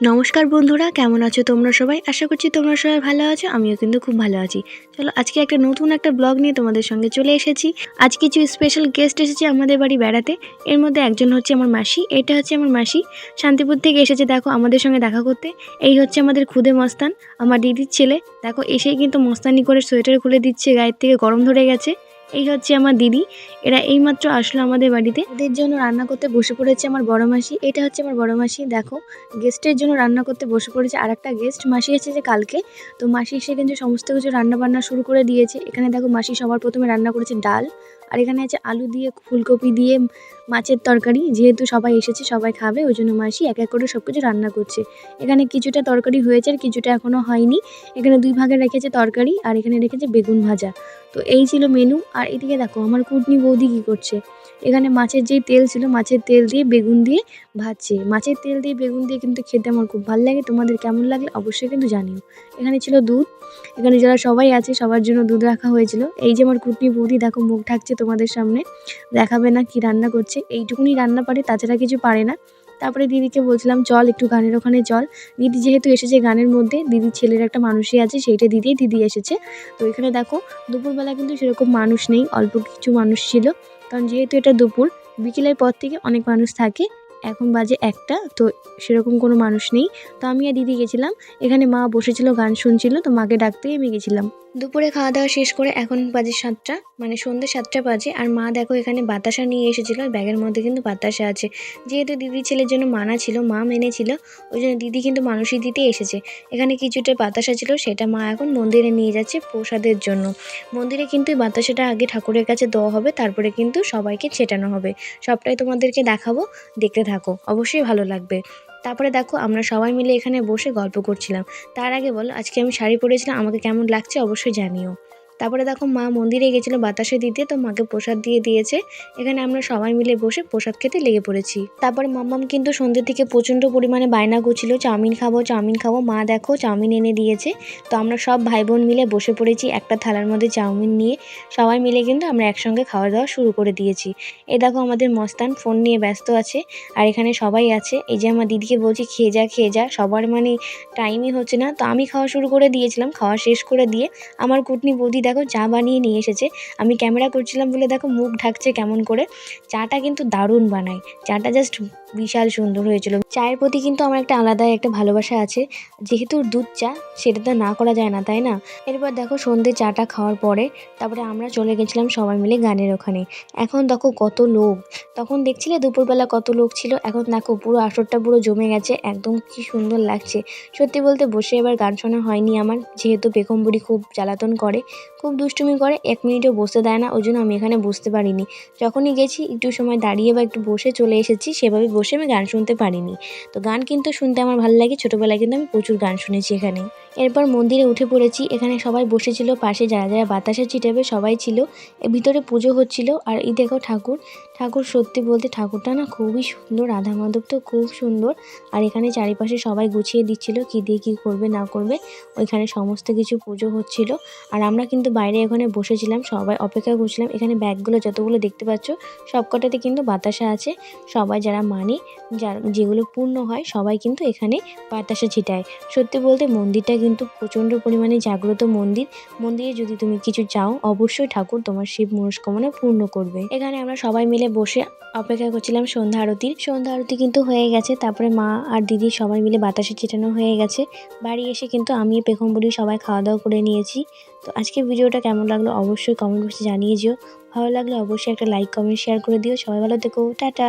নমস্কার বন্ধুরা, কেমন আছো তোমরা সবাই? আশা করছি তোমরা সবাই ভালো আছো, আমিও কিন্তু খুব ভালো আছি। চলো আজকে একটা নতুন একটা ব্লগ নিয়ে তোমাদের সঙ্গে চলে এসেছি। আজ কিছু স্পেশাল গেস্ট এসেছে আমাদের বাড়ি বেড়াতে। এর মধ্যে একজন হচ্ছে আমার মাসি, এটা হচ্ছে আমার মাসি। শান্তিপুর থেকে এসেছে, দেখো, আমাদের সঙ্গে দেখা করতে। এই হচ্ছে আমাদের খুদে মস্তান, আমার দিদির ছেলে। দেখো, এসেই কিন্তু মস্তানি করে সোয়েটার খুলে দিচ্ছে, গায়ের থেকে গরম ধরে গেছে। এই হচ্ছে আমার দিদি। এরা এইমাত্র আসলো আমাদের বাড়িতে। এদের জন্য রান্না করতে বসে পড়েছে আমার বড় মাসি। এটা হচ্ছে আমার বড় মাসি, দেখো। গেস্টের জন্য রান্না করতে বসে পড়েছে আর একটা গেস্ট মাসি এসেছে যে কালকে। তো মাসি এসে কিন্তু সমস্ত কিছু রান্না বান্না শুরু করে দিয়েছে। এখানে দেখো মাসি সবার প্রথমে রান্না করেছে ডাল। আর এখানে আছে আলু দিয়ে, ফুলকপি দিয়ে, মাছের তরকারি। যেহেতু সবাই এসেছে, সবাই খাবে, ওই জন্য মাসি এক এক করে সব কিছু রান্না করছে। এখানে কিছুটা তরকারি হয়েছে আর কিছুটা এখনও হয়নি। এখানে দুই ভাগে রেখেছে তরকারি আর এখানে রেখেছে বেগুন ভাজা। তো এই ছিল মেনু আর এদিকে দেখো, আমার কুটনি বৌদি কী করছে? এখানে মাছের যেই তেল ছিল, মাছের তেল দিয়ে বেগুন দিয়ে ভাজছে। মাছের তেল দিয়ে বেগুন দিয়ে কিন্তু খেতে আমার খুব ভালো লাগে, তোমাদের কেমন লাগে অবশ্যই কিন্তু জানিও। এখানে ছিল দুধ, এখানে যারা সবাই আছে, সবার জন্য দুধ রাখা হয়েছিল। এই যে আমার কুটনি বৌদি, দেখো মুখ ঢাকছে তোমাদের সামনে, দেখাবে না কি রান্না করছে। এইটুকুনি রান্না পারে, তাছাড়া কিছু পারে না। তারপরে দিদিকে বলছিলাম, চল একটু গানের ওখানে চল। দিদি যেহেতু এসেছে গানের মধ্যে, দিদির ছেলের একটা মানুষই আছে, সেইটা দিদিই, দিদি এসেছে। তো এখানে দেখো, দুপুরবেলা কিন্তু সেরকম মানুষ নেই, অল্প কিছু মানুষ ছিল। কারণ যেহেতু এটা দুপুর, বিকেলের পর থেকে অনেক মানুষ থাকে, এখন বাজে একটা, তো সেরকম কোনো মানুষ নেই। তো আমি আর দিদি গেছিলাম, এখানে মা বসেছিল, গান শুনছিল, তো মাকে ডাকতেই আমি গেছিলাম। দুপুরে খাওয়া দাওয়া শেষ করে এখন বাজে সাতটা মানে সন্ধ্যে সাতটা বাজে, আর মা দেখো এখানে বাতাসা নিয়ে এসেছিল ব্যাগের মধ্যে কিন্তু বাতাসা আছে। যেহেতু দিদির ছেলের জন্য মানা ছিল, মা মেনেছিল, ওই জন্য দিদি কিন্তু মানুষই দিতে এসেছে। এখানে কিছুটা বাতাসা ছিল, সেটা মা এখন মন্দিরে নিয়ে যাচ্ছে প্রসাদের জন্য। মন্দিরে কিন্তু বাতাসাটা আগে ঠাকুরের কাছে দেওয়া হবে, তারপরে কিন্তু সবাইকে ছেটানো হবে। সবটাই তোমাদেরকে দেখাবো, দেখতে থাকো, অবশ্যই ভালো লাগবে। তারপরে দেখো আমরা সবাই মিলে এখানে বসে গল্প করছিলাম। তার আগে বলো, আজকে আমি শাড়ি পরেছিলাম, আমাকে কেমন লাগছে অবশ্যই জানিও। তারপরে দেখো মা মন্দিরে গেছিল বাতাসে দিতে, তো মাকে প্রসাদ দিয়ে দিয়েছে। এখানে আমরা সবাই মিলে বসে প্রসাদ খেতে লেগে পড়েছি। তারপরে মাম্মাম কিন্তু সন্ধ্যে থেকে প্রচণ্ড পরিমাণে বায়না করছিল, চাউমিন খাব চাউমিন খাব। মা দেখো চাউমিন এনে দিয়েছে। তো আমরা সব ভাই বোন মিলে বসে পড়েছি একটা থালার মধ্যে চাউমিন নিয়ে। সবাই মিলে কিন্তু আমরা একসঙ্গে খাওয়া দাওয়া শুরু করে দিয়েছি। এ দেখো আমাদের মস্তান ফোন নিয়ে ব্যস্ত আছে, আর এখানে সবাই আছে। এই যে আমার দিদিকে বলছি, খেয়ে যা খেয়ে যা। সবার মানে টাইমই হচ্ছে না। তো আমি খাওয়া শুরু করে দিয়েছিলাম, খাওয়া শেষ করে দিয়ে। আমার কুটনি বৌদি দেখো চা বানিয়ে নিয়ে এসেছে। আমি ক্যামেরা করছিলাম বলে দেখো মুখ ঢাকছে কেমন করে। চাটা কিন্তু দারুণ বানায়। চাটা জাস্ট বিশাল সুন্দর হয়েছিল। চায়ের প্রতি কিন্তু আমার একটা আলাদাই একটা ভালোবাসা আছে। যেহেতু দুধ চা, সেটা তো না করা যায় না, তাই না? এরপর দেখো সন্ধে চাটা খাওয়ার পরে তারপরে আমরা চলে গেছিলাম সবাই মিলে গানের ওখানে। এখন দেখো কত লোক। তখন দেখছিলে দুপুরবেলা কত লোক ছিল? এখন দেখো পুরো আসরটা পুরো জমে গেছে। একদম কি সুন্দর লাগছে। সত্যি বলতে বসে এবার গান শোনা হয়নি আমার। যেহেতু পেখম বুড়ি খুব জ্বালাতন করে। খুব দুষ্টুমি করে, এক মিনিটও বসতে দেয় না, ওই জন্য আমি এখানে বসতে পারিনি। যখনই গেছি, একটু সময় দাঁড়িয়ে বা একটু বসে চলে এসেছি, সেভাবে বসে আমি গান শুনতে পারিনি। তো গান কিন্তু শুনতে আমার ভালো লাগে, ছোটোবেলায় কিন্তু আমি প্রচুর গান শুনেছি এখানে। এরপর মন্দিরে উঠে পড়েছি। এখানে সবাই বসেছিল, পাশে যারা যারা বাতাসে ছিটাবে সবাই ছিল। ভিতরে পুজো হচ্ছিল আর এই দেখো ঠাকুর। ঠাকুর সত্যি বলতে ঠাকুরটা না খুবই সুন্দর রাধা মাধব তো খুব সুন্দর। আর এখানে চারিপাশে সবাই গুছিয়ে দিচ্ছিল, কী দিয়ে কী করবে, না করবে। ওইখানে সমস্ত কিছু পুজো হচ্ছিল। আর আমরা কিন্তু বাইরে এখানে বসেছিলাম, সবাই অপেক্ষা করছিলাম। এখানে ব্যাগগুলো যতগুলো দেখতে পাচ্ছ, সবকটাতে কিন্তু বাতাসা আছে। সবাই যারা মানে যার যেগুলো পূর্ণ হয়, সবাই কিন্তু এখানে বাতাসা ছিটায়। সত্যি বলতে মন্দিরটা কিন্তু প্রচণ্ড পরিমাণে জাগ্রত মন্দির। মন্দিরে যদি তুমি কিছু চাও, অবশ্যই ঠাকুর তোমার শিব মনস্কামনা পূর্ণ করবে। এখানে আমরা সবাই মিলে বসে অপেক্ষা করছিলাম সন্ধ্যা আরতির। সন্ধ্যা আরতি কিন্তু হয়ে গেছে, তারপরে মা আর দিদি সবাই মিলে বাতাসে ছিটানো হয়ে গেছে। বাড়ি এসে কিন্তু আমি পেখমবুড়ি সবাই খাওয়া দাওয়া করে নিয়েছি। তো আজকে ভিডিওটা কেমন লাগল অবশ্যই কমেন্ট বক্সে জানিয়ে যেও ভালো লাগলে অবশ্যই একটা লাইক কমেন্ট শেয়ার করে দিও। সবাই ভালো থেকো, টাটা!